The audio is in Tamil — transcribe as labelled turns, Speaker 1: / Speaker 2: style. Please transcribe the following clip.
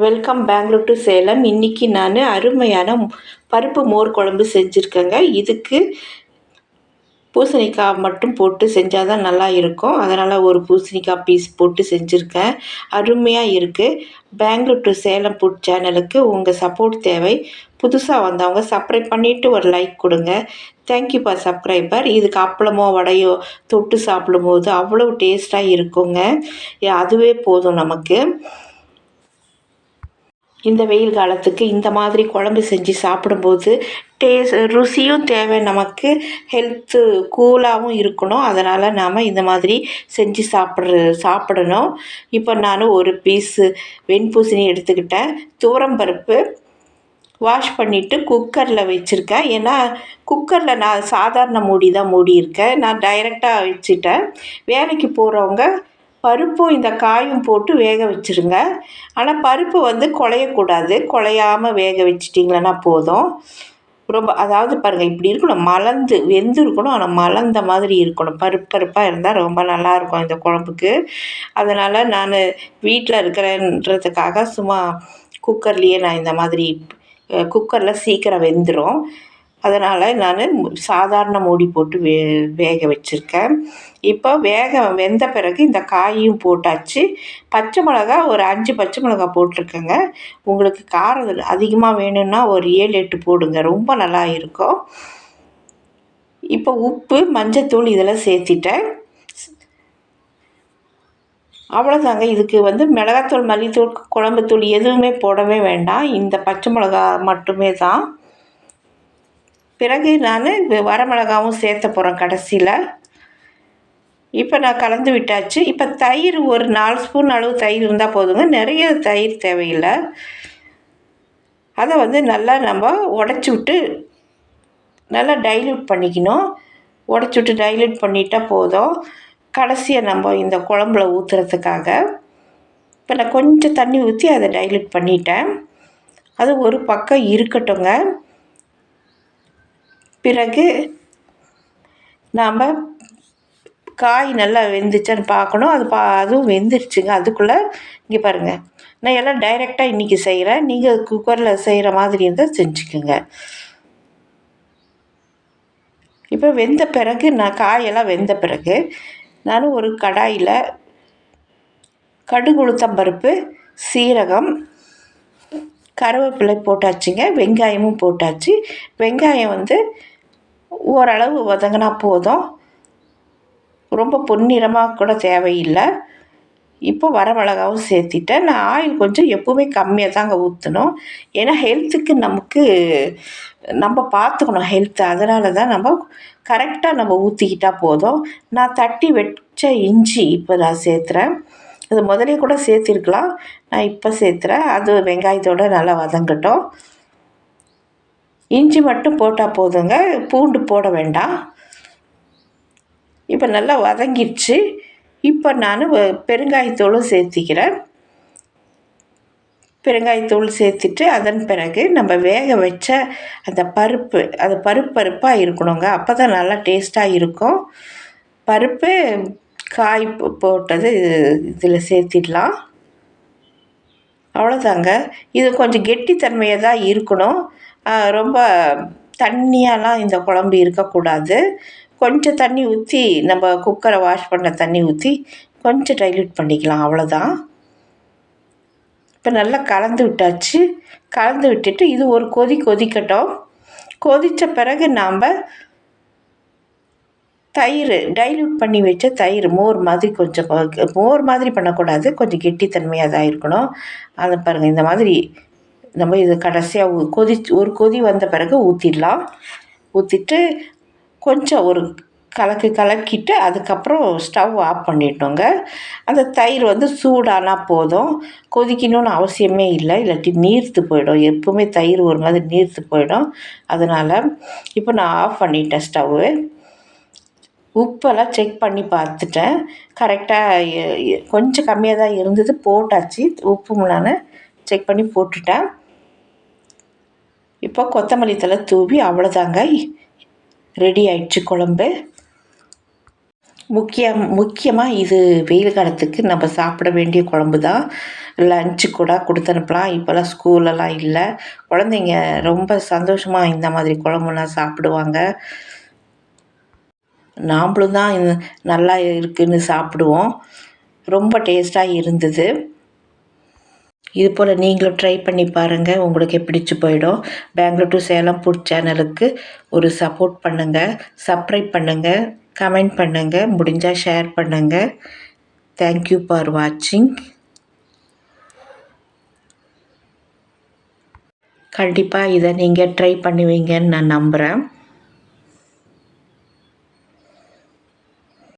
Speaker 1: வெல்கம் பெங்களூர் டு சேலம் இன்றைக்கி நான் அருமையான பருப்பு மோர் குழம்பு செஞ்சுருக்கேங்க. இதுக்கு பூசணிக்காய் மட்டும் போட்டு செஞ்சால் தான் நல்லா இருக்கும். அதனால் ஒரு பூசணிக்காய் பீஸ் போட்டு செஞ்சுருக்கேன். அருமையாக இருக்குது பெங்களூர் டு சேலம் ஃபுட் சேனலுக்கு உங்கள் சப்போர்ட் தேவை. புதுசாக வந்தவங்க சப்ஸ்கிரைப் பண்ணிவிட்டு ஒரு லைக் கொடுங்க. தேங்க்யூப்பா சப்ஸ்கிரைபர் இதுக்கு அப்பளமோ வடையோ தொட்டு சாப்பிடும்போது அவ்வளோ டேஸ்ட்டாக இருக்குங்க. அதுவே போதும் நமக்கு. இந்த வெயில் காலத்துக்கு இந்த மாதிரி குழம்பு செஞ்சு சாப்பிடும்போது டேஸ்ட் ருசியும் தேவை. நமக்கு ஹெல்த்து கூலாகவும் இருக்கணும். அதனால் நாம் இந்த மாதிரி செஞ்சு சாப்பிட்ற சாப்பிடணும். இப்போ நான் ஒரு பீஸு வெண்பூசணி எடுத்துக்கிட்டேன். பருப்பு வாஷ் பண்ணிவிட்டு குக்கரில் வச்சுருக்கேன். ஏன்னா குக்கரில் நான் சாதாரண மூடி தான் மூடியிருக்கேன் நான் டைரெக்டாக வச்சுட்டேன். வேலைக்கு போகிறவங்க பருப்பும் இந்த காயும் போட்டு வேக வச்சுருங்க. ஆனால் பருப்பு வந்து குழையக்கூடாது. குழையாமல் வேக வச்சிட்டிங்களன்னா போதும். ரொம்ப அதாவது பாருங்கள் இப்படி இருக்கணும். மலர்ந்து வெந்து இருக்கணும் ஆனால் மலர்ந்த மாதிரி இருக்கணும். பருப்பு பருப்பாக இருந்தால் ரொம்ப நல்லாயிருக்கும் இந்த குழம்புக்கு. அதனால் நான் வீட்டில் இருக்கிறேன்றதுக்காக சும்மா குக்கர்லேயே நான் இந்த மாதிரி குக்கரில் சீக்கிரம் வெந்துடும் அதனால் நான் சாதாரண மூடி போட்டு வே வேக வச்சுருக்கேன். இப்போ வேக வெந்த பிறகு இந்த காயும் போட்டாச்சு. பச்சை மிளகா ஒரு அஞ்சு பச்சை மிளகா போட்டிருக்கேங்க. உங்களுக்கு காரம் அதிகமாக வேணும்னா ஒரு ஏழு எட்டு போடுங்க. ரொம்ப நல்லா இருக்கும். இப்போ உப்பு மஞ்சத்தூள் இதெல்லாம் சேர்த்திட்டேன். அவ்வளோதாங்க. இதுக்கு வந்து மிளகாத்தூள் மல்லித்தூள் குழம்புத்தூள் எதுவுமே போடவே வேண்டாம். இந்த பச்சை மிளகா மட்டுமே தான். பிறகு நான் வரமிளகாவும் சேர்த்த போகிறேன் கடைசியில். இப்போ நான் கலந்து விட்டாச்சு. இப்போ தயிர் ஒரு நாலு ஸ்பூன் அளவு தயிர் இருந்தால் போதுங்க. நிறைய தயிர் தேவையில்லை. அதை வந்து நல்லா நம்ம உடச்சி விட்டு நல்லா டைல்யூட் பண்ணிக்கணும். உடச்சி விட்டு டைல்யூட் பண்ணிட்டால் போதும். கடைசியை நம்ம இந்த குழம்புல ஊற்றுறதுக்காக இப்போ நான் கொஞ்சம் தண்ணி ஊற்றி அதை டைல்யூட் பண்ணிட்டேன். அது ஒரு பக்கம் இருக்கட்டுங்க பிறகு நாம் காய் நல்லா வெந்துச்சான்னு பார்க்கணும். அது பா அதுவும் வெந்துருச்சுங்க. அதுக்குள்ளே இங்கே பாருங்கள் நான் எல்லாம் டைரெக்டாக இன்றைக்கி செய்கிறேன் நீங்கள் குக்கரில் செய்கிற மாதிரி இருந்தால் செஞ்சுக்குங்க. இப்போ வெந்த பிறகு நான் காயெல்லாம் வெந்த பிறகு நான் ஒரு கடாயில் கடுகுளுத்தம் பருப்பு சீரகம் கருவேப்பிலை போட்டாச்சுங்க. வெங்காயமும் போட்டாச்சு. வெங்காயம் வந்து ஓரளவு வதங்கினா போதும். ரொம்ப பொன்னிறமாக கூட தேவையில்லை. இப்போ வரமிளகாவும் சேர்த்திட்டேன். நான் ஆயில் கொஞ்சம் எப்போவுமே கம்மியாக தாங்க ஊற்றணும் ஏன்னா ஹெல்த்துக்கு நமக்கு நம்ம பார்த்துக்கணும் ஹெல்த்து அதனால தான் நம்ம கரெக்டாக நம்ம ஊற்றிக்கிட்டால் போதும். நான் தட்டி வச்ச இஞ்சி இப்போ நான் சேர்த்துறேன். அது முதலே கூட சேர்த்திருக்கலாம். நான் இப்போ சேர்த்துறேன். அது வெங்காயத்தோடு நல்லா வதங்கட்டும். இஞ்சி மட்டும் போட்டால் போதுங்க. பூண்டு போட வேண்டாம். இப்போ நல்லா வதங்கிடுச்சு. இப்போ நான் பெருங்காயத்தூளும் சேர்த்திக்கிறேன். பெருங்காயத்தூள் சேர்த்துட்டு அதன் பிறகு நம்ம வேக வச்ச அந்த பருப்பு அது பருப்பு பருப்பாக இருக்கணுங்க. அப்போ தான் நல்லா டேஸ்ட்டாக இருக்கும். பருப்பு காய் போட்டது இதில் சேர்த்திடலாம். அவ்வளோதாங்க இது கொஞ்சம் கெட்டித்தன்மையாக தான் இருக்கணும். ரொம்ப தண்ணியாலாம் இந்த குழம்பு இருக்கக்கூடாது. கொஞ்சம் தண்ணி ஊற்றி நம்ம குக்கரை வாஷ் பண்ண தண்ணி ஊற்றி கொஞ்சம் டைல்யூட் பண்ணிக்கலாம் அவ்வளோதான். இப்போ நல்லா கலந்து விட்டாச்சு. கலந்து விட்டுட்டு இது ஒரு கொதி கொதிக்கட்டும். கொதித்த பிறகு நாம் தயிர் டைல்யூட் பண்ணி வச்ச தயிர் மோர் மாதிரி கொஞ்சம் மோர் மாதிரி பண்ணக்கூடாது. கொஞ்சம் கெட்டித்தன்மையாக தான் இருக்கணும். அதை பாருங்கள் இந்த மாதிரி நம்ம இது கடைசியாக கொதி ஒரு கொதி வந்த பிறகு ஊற்றிடலாம் ஊற்றிட்டு கொஞ்சம் ஒரு கலக்கு கலக்கிட்டு அதுக்கப்புறம் ஸ்டவ் ஆஃப் பண்ணிட்டோங்க அந்த தயிர் வந்து சூடானால் போதும். கொதிக்கணும்னு அவசியமே இல்லை. இல்லாட்டி நீர்த்து போயிடும். எப்பவுமே தயிர் ஒரு மாதிரி நீர்த்து போயிடும். அதனால் இப்போ நான் ஆஃப் பண்ணிட்டேன் ஸ்டவ்வு உப்பெல்லாம் செக் பண்ணி பார்த்துட்டேன். கரெக்டாக கொஞ்சம் கம்மியாக தான் இருந்தது. போட்டாச்சு. உப்பு நான் செக் பண்ணி போட்டுட்டேன். இப்போ கொத்தமல்லி தலை தூவி அவ்வளோதாங்க. ரெடி ஆயிடுச்சு குழம்பு. முக்கியம் முக்கியமாக இது வெயில் காலத்துக்கு நம்ம சாப்பிட வேண்டிய குழம்பு தான் லஞ்சு கூட கொடுத்து அனுப்பலாம். இப்போல்லாம் ஸ்கூலெல்லாம் இல்லை. குழந்தைங்க ரொம்ப சந்தோஷமாக இந்த மாதிரி குழம்புலாம் சாப்பிடுவாங்க. நாம்ளும் தான் நல்லா இருக்குதுன்னு சாப்பிடுவோம். ரொம்ப டேஸ்ட்டாக இருந்தது. இது போல் நீங்களும் ட்ரை பண்ணி பாருங்கள் உங்களுக்கு பிடிச்சி போயிடும். பெங்களூர் டு சேலம் ஃபுட் சேனலுக்கு ஒரு சப்போர்ட் பண்ணுங்கள் சப்ஸ்கிரைப் பண்ணுங்கள் கமெண்ட் பண்ணுங்கள் முடிஞ்சால் ஷேர் பண்ணுங்கள் தேங்க்யூ ஃபார் வாட்சிங் கண்டிப்பாக இதை நீங்கள் ட்ரை பண்ணுவீங்கன்னு நான் நம்புகிறேன்